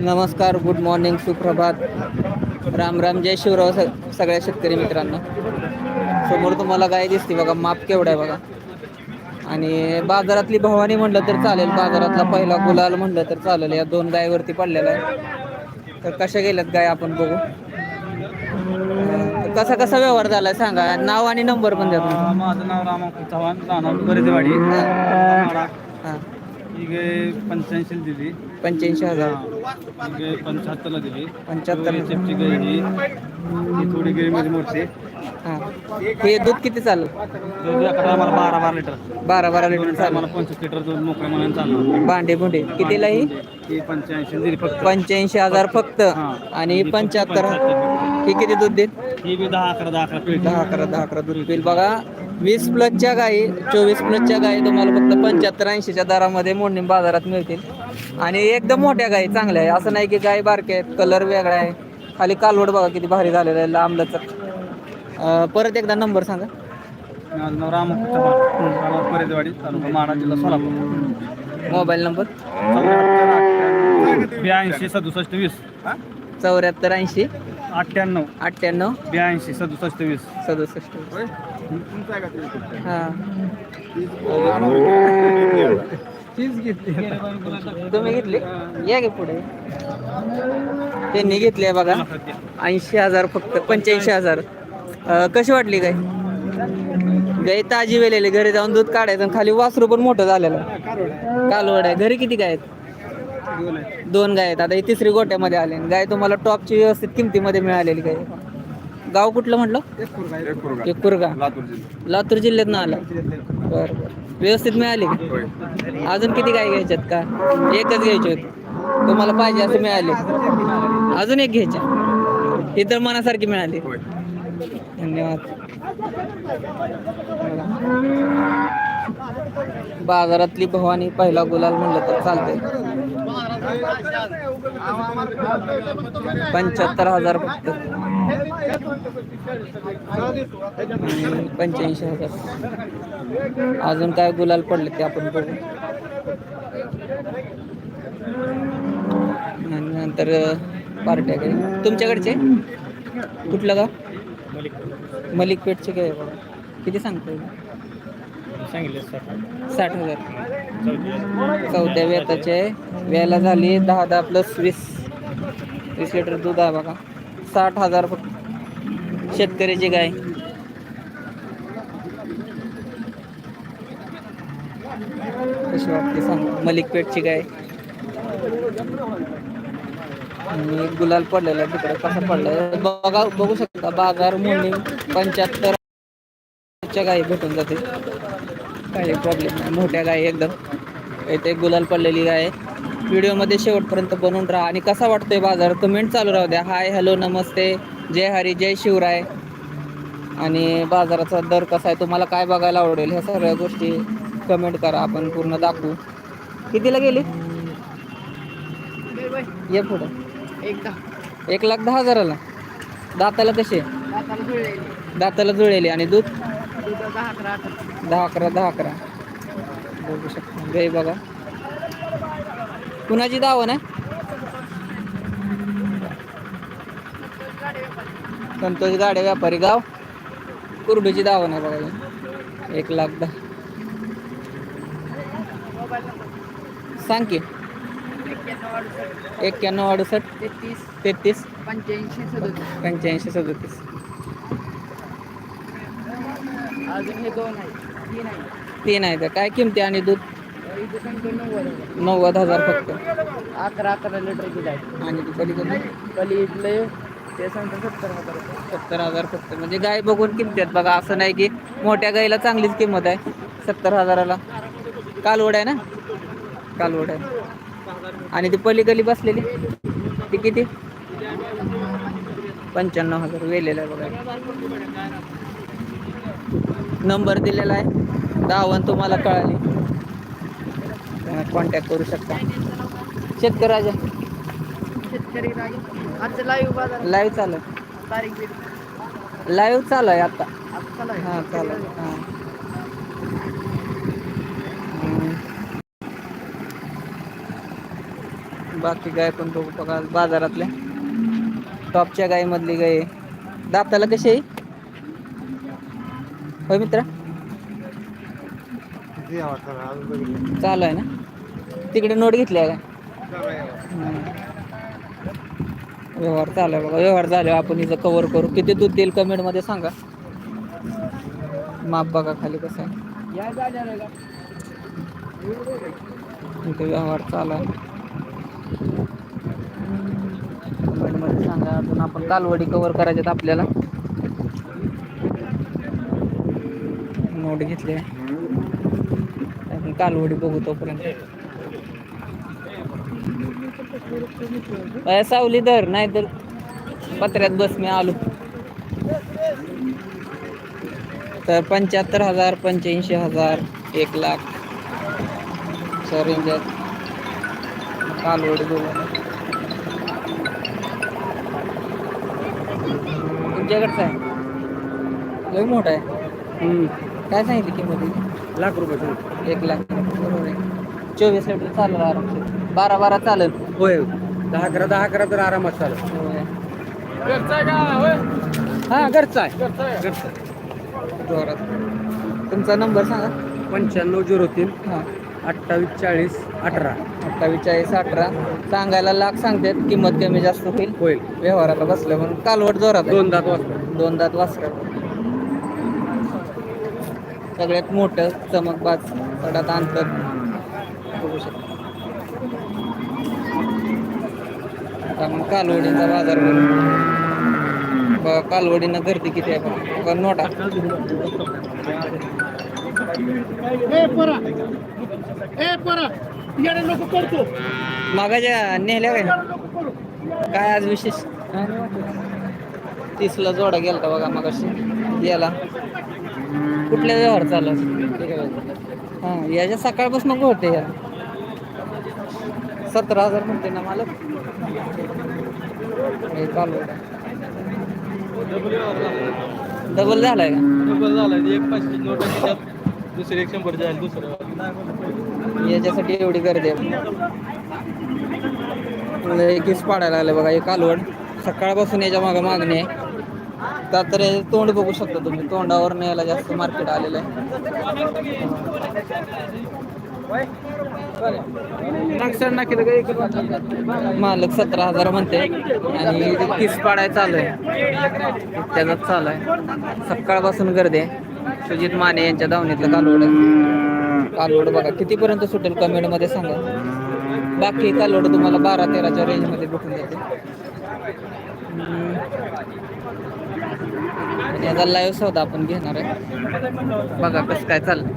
नमस्कार good morning सुप्रभात. राम राम जय शिवराव सगळ्या शेतकरी मित्रांनो. समोर तुम्हाला गाय दिसते बघा माप केवढा आहे बघा. आणि बाजारातली भवानी म्हणलं तर चालेल बाजारातला पहिला गुलाल म्हणलं तर चालेल. या दोन गायवरती पडलेला आहे. तर कशा गेल्यात गाय आपण बघू. कसा कसा व्यवहार झालाय सांगा. नाव आणि नंबर पण द्या माझं नाव रामापूर चव्हाण राहणार. हां. गाय पंच्याऐंशी दिली. पंच्याऐंशी हजार. गाय पंच्याहत्तरला दिली. 75 ला. चपची गाय ही ही थोडी गाय मोठी. हां. हे दूध किती चालू दूध अकरा आम्हाला बारा बारा लिटर. बारा बारा लिटर आम्हाला चालू पंचवीस लिटर दूध मोकळ्या मनाने चालणार भांडे भुंडे. कितीला ही? ही पंच्याऐंशी दिली फक्त. पंच्याऐंशी हजार फक्त. आणि पंच्याहत्तर. 75. ही किती दूध देत? ही बी दहा अकरा दहा अकरा दहा अकरा दहा अकरा दूध बघा वीस प्लसच्या गायी चोवीस प्लसच्या गायी तुम्हाला फक्त पंच्याहत्तर ऐंशीच्या दरामध्ये मोडणी बाजारात मिळतील. आणि एकदम मोठ्या गायी चांगल्या आहे. असं नाही की गाय बारक्या आहेत कलर वेगळा आहे. खाली कालवड बघा किती भारी झालेला आहे लांबलच परत एकदा नंबर सांगा. तालुका माडा जिल्हा सोलापूर. Mobile number? ब्याऐंशी सदुसष्ट वीस. चौऱ्याहत्तर ऐंशी. अठ्ठ्याण्णव. अठ्ठ्याण्णव. ब्याऐंशी सदुसष्ट वीस. सदुसष्ट हां तुम्ही घेतली? या गे पुढे? त्यांनी घेतली आहे बघा. ऐंशी हजार फक्त पंच्याऐंशी हजार. कशी वाटली गाय? गाय ताजी वेलेली घरी जाऊन दूध काढायचं आणि खाली वासरू पण मोठं झालेलं. कालवड आहे. घरी किती गाय आहेत? दोन गाय आहेत. आता ही तिसरी गोट्यामध्ये आले. गाय तुम्हाला टॉपची व्यवस्थित किमतीमध्ये मिळालेली गाय. गाव कुठलं म्हटलं? एक कुरगा. लातूर जिल्ह्यात. ना आला. बरं बरं. व्यवस्थित मिळाली का? अजून किती गाय घ्यायच्यात का? एकच घ्यायची होती. तुम्हाला पाहिजे असं मिळाले. अजून एक घ्यायच्या. ही तर मनासारखी मिळाली. धन्यवाद. बाजारातली भवानी पहिला गुलाल म्हणलं तर चालतंय. पंच्याहत्तर हजार फक्त. पंच्याऐंशी हजार. अजून काय गुलाल पडले ते आपण बघू. आणि नंतर पार्ट्या काही तुमच्याकडचे? कुठलं का मलिक पेठचे काय किती सांगतो सांगितले साठ हजार. चौथ्या वेताचे वेळेला झाली दहा दहा प्लस वीस. वीस लिटर दूध आहे बघा. साठ हजार फक्त. शेतकऱ्याची गाय. कशी वाटते सांग? मलिक पेठची गाय. आणि गुलाल पडलेला तिकडे. कसा पडलाय? बघा बघू शकता. बाजार मोडणी पंच्याहत्तर च्या गायी भेटून जाते. काही प्रॉब्लेम नाही. मोठ्या गायी एकदम. इथे गुलाल पडलेली गाय आहे. व्हिडिओमध्ये शेवटपर्यंत बनवून राहा. आणि कसा वाटतोय बाजार? कमेंट चालू राहू द्या. हाय हॅलो नमस्ते. जय हरी जय शिवराय. आणि बाजाराचा दर कसा आहे? तुम्हाला काय बघायला आवडेल? ह्या सगळ्या गोष्टी कमेंट करा. आपण पूर्ण दाखवू. कितीला गेली? ये पुढं. एक लाख दहा हजाराला. दाताला कसे दाताला जुळलेली. आणि दूध? दहा अकरा दहा अकरा बघू शकता. गाई बघा. कुणाची दावण आहे? संतोष गाडे व्यापारी गाव. कुर्डूची दावण आहे बघा. एक लाख दहा. सांग की. एक्क्याण्णव अडुसष्ट. तेहतीस. तेहतीस पंच्याऐंशी सदतीस. पंच्याऐंशी सदतीस अजून हे दोन आहे तीन आहे तीन आहे तर काय किमती आणि दूध? नव्वद हजार फक्त. अकरा अकरा लिटर दूध आहे. आणि पलीकडे पली इथलं ते सांगतो सत्तर हजार. सत्तर हजार फक्त. म्हणजे गाय बघून किमती आहेत बघा. असं नाही की मोठ्या गायीला चांगलीच किंमत आहे. सत्तर हजाराला. कालवड आहे ना? कालवड आहे. आणि ती पलीकडली बसलेली? ती किती? पंच्याण्णव हजार. वेलेला आहे बघा. नंबर दिलेला आहे. दावण तुम्हाला कळाली. कॉन्टॅक्ट करू शकता. शेतकरी राजा शेतकरी राजा. आजचं लाईव्ह बाजार लाईव्ह चालू तारीख दिली लाईव्ह चालू आहे आता. हां चालू आहे. हां. बाकी गाय पण बघू बघा बाजारातल्या. टॉपच्या गायमधली गाय. दाताला कशी आहे? होय मित्रा? चालू आहे ना? तिकडे नोट घेतली आहे का? व्यवहार चालू आहे बघा व्यवहार झाले आपण हिचं कव्हर करू. किती दूध देईल कमेंटमध्ये सांगा. माप बघा खाली कसं आहे. इथे व्यवहार चालू आहे. कमेंटमध्ये सांगा. अजून आपण कालवडी कव्हर करायच्यात आपल्याला. नोट घेतली आहे. कालवडी बघू तोपर्यंत. सावली धर नाहीतर पत्र्यात बस मी आलो. तर पंच्याहत्तर हजार पंच्याऐंशी हजार एक लाख. सर रेंजात कालवडी बघू तुमच्याकडचं आहे? लय मोठा आहे. काय सांगितली किंमत? लाख रुपये एक लाख. बरोबर आहे. चोवीस लिटर चालेल आरामशीर. बारा बारा चालेल. होय. दहा अकरा दहा अकरा तर आरामात चालेल. हा घरचा आहे. जोरात. तुमचा नंबर सांगा. पंच्याण्णव झिरो तीन हां. अठ्ठावीस चाळीस अठरा. अठ्ठावीस चाळीस अठरा. सांगायला लाख सांगतात किंमत कमी जास्त होईल. होईल. व्यवहाराला बसलं म्हणून कालवट जोरात. दोन दात वाजता. दोन दात वासरा सगळ्यात मोठं चमकबाज सडात अंतर. बघू शकता. मग कालवडीचा बाजार. बघा. कालवडीनं गर्दी किती आहे बघा. बघा नोटा. मागाच्या नेहल्या काय? काय आज विशेष? तीसला जोडा गेलता बघा मगाशी. गेला कुठल्या व्यवहार चालू हां याच्या सकाळपासून होते या सतरा हजार म्हणते ना मला हे चालू डबल झालाय का? डबल झालं एक पाचशे नोट दुसरे एक शंभर जाईल दुसरं. याच्यासाठी एवढी गर्दी आहे. लय केस पाडायला लागले बघा हे कालवड. सकाळपासून याच्या मागं मागणी आहे. तर तोंड बघू शकता तुम्ही. तोंडावर न्यायला जास्त मार्केट आलेलं आहे. मालक सतरा हजार म्हणते. आणि किस पाडाय चालू आहे त्याचाच चालू आहे सकाळपासून गर्दी आहे. सुजित माने यांच्या धावणीतलं कालवड कालवड बघा कितीपर्यंत सुटेल कमेंटमध्ये सांगा. बाकी कालवड तुम्हाला बारा तेराच्या रेंजमध्ये भेटून जाते. आणि याचा लाईव्ह सौदा आपण घेणार आहे. बघा कसं काय चाललं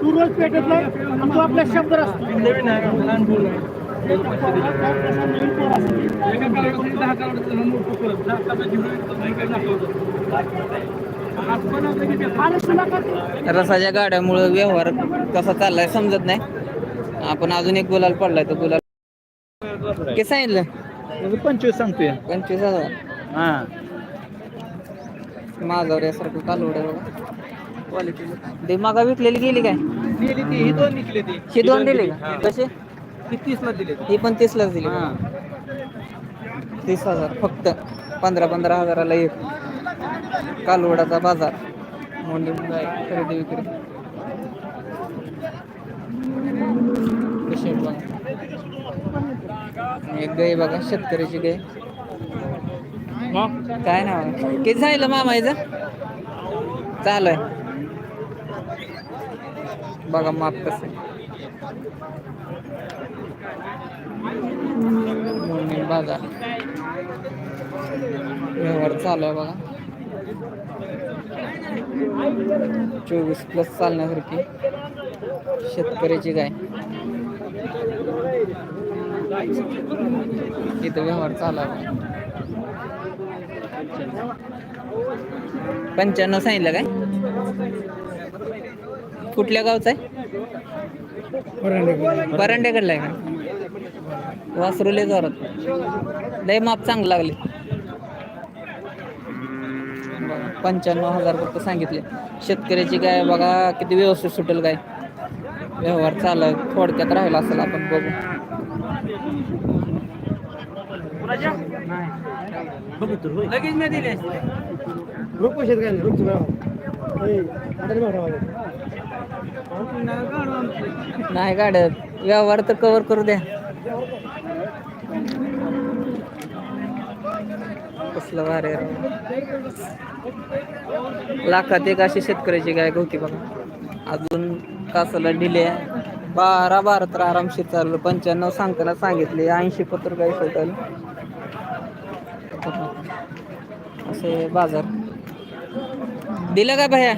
तू रोज पेटत तू आपल्या शब्द नवीन रसाच्या गाड्यामुळे व्यवहार कसा चाललाय समजत नाही. आपण अजून एक गुलाल पडलाय तो गुलाल किती सांगितलं? पंचवीस सांगतोय. पंचवीस हजार. हा. माझ्यावर यासारखं कालवड आहे बघा. ते मागा विकलेली गेली काय? दिली ती ही दोन निघली ती. ही दोन दिली का? कसे ती तीसला दिली. ही पण तीसलाच दिली हा. तीस हजार फक्त पंधरा पंधरा हजाराला एक. कालवडाचा बाजार. खरेदी विक्री कशी आहे बघा एक गाय बघा शेतकऱ्याची गाय. काय नाव किती सांगितलं मामायचं चालू आहे. बघा माप कसं आहे. बाजार व्यवहार चालू आहे बघा. चोवीस प्लस चालण्यासारखी शेतकऱ्याची गाय. इथं व्यवहार चालू आहे. बघा. पंच्याण्णव सांगितलं काय? कुठल्या गावचं आहे? परांड्याकडला आहे का? वासरुले जोरात. लय माप चांगलं लागले. पंच्याण्णव हजार फक्त सांगितले. शेतकऱ्याची गाय बघा किती व्यवस्थित सुटेल गाय व्यवहार चालू आहे. थोडक्यात राहिला असेल आपण बघू. लगेच नाही दिले पैसे काय काढत व्यवहार तर कव्हर करू द्या. कसलं भारी राव. लाखात एक अशी शेतकऱ्याची गाय होती बघा. अजून कासाला डिले. बारा बारा तर आरामशीर चाललं. पंच्याण्णव सांगताना सांगितले. ऐंशी पत्र काही सोडल असे बाजार. दिलं का भैया?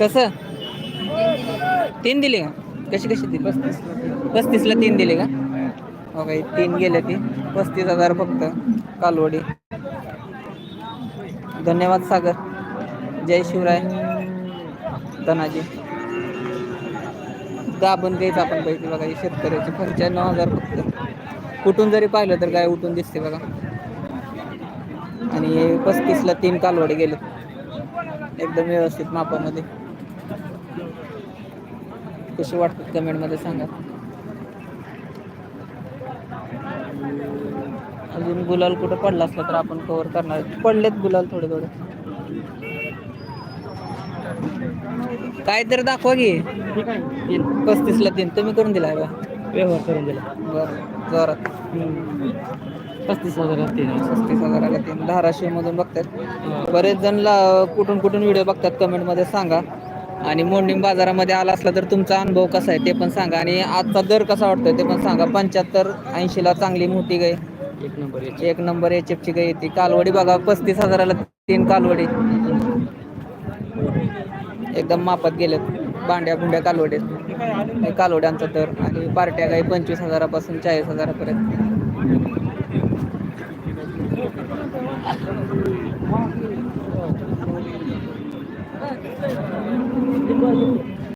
कसं? तीन दिले का? कशी कशी दिली? पस्तीसला तीन दिले का? हो काही तीन गेले ती. पस्तीस हजार फक्त. कालवडी. धन्यवाद सागर. जय शिवराय. धनाजी. दाबून द्यायचं आपण पैसे बघा शेतकऱ्याचे पंच्याण्णव हजार फक्त. कुठून जरी पाहिलं तर काय उठून दिसते बघा. आणि पस्तीसला तीन कालवडे गेले एकदम व्यवस्थित मापामध्ये. कशी वाटतात कमेंटमध्ये सांगा. अजून गुलाल कुठं पडला असला तर आपण कव्हर करणार. पडलेत गुलाल थोडे थोडे. काय तर दाखवा की. पस्तीसला तीन. तुम्ही करून दिलाय का? व्यवहार करून दिला. बरं जोरात. पस्तीस हजार तीन पस्तीस हजाराला तीन. धाराशिव मधून बघतात बरेच जण ला- कुठून कुठून व्हिडिओ बघतात कमेंटमध्ये सांगा. आणि मोर्निंग बाजारामध्ये आला असला तर तुमचा अनुभव कसा आहे ते पण सांगा. आणि आजचा दर कसा वाटतोय ते पण सांगा. पंच्याहत्तर ऐंशीला चांगली मोठी गाय. एक नंबर एक नंबर एच ची गाय येते कालवडी बघा. पस्तीस हजाराला तीन कालवडी. एकदम मापात गेलेत भांड्या भुंड्या कालवडे कालवड्यांचा दर आणि पार्ट्या काही पंचवीस हजारापासून चाळीस हजारापर्यंत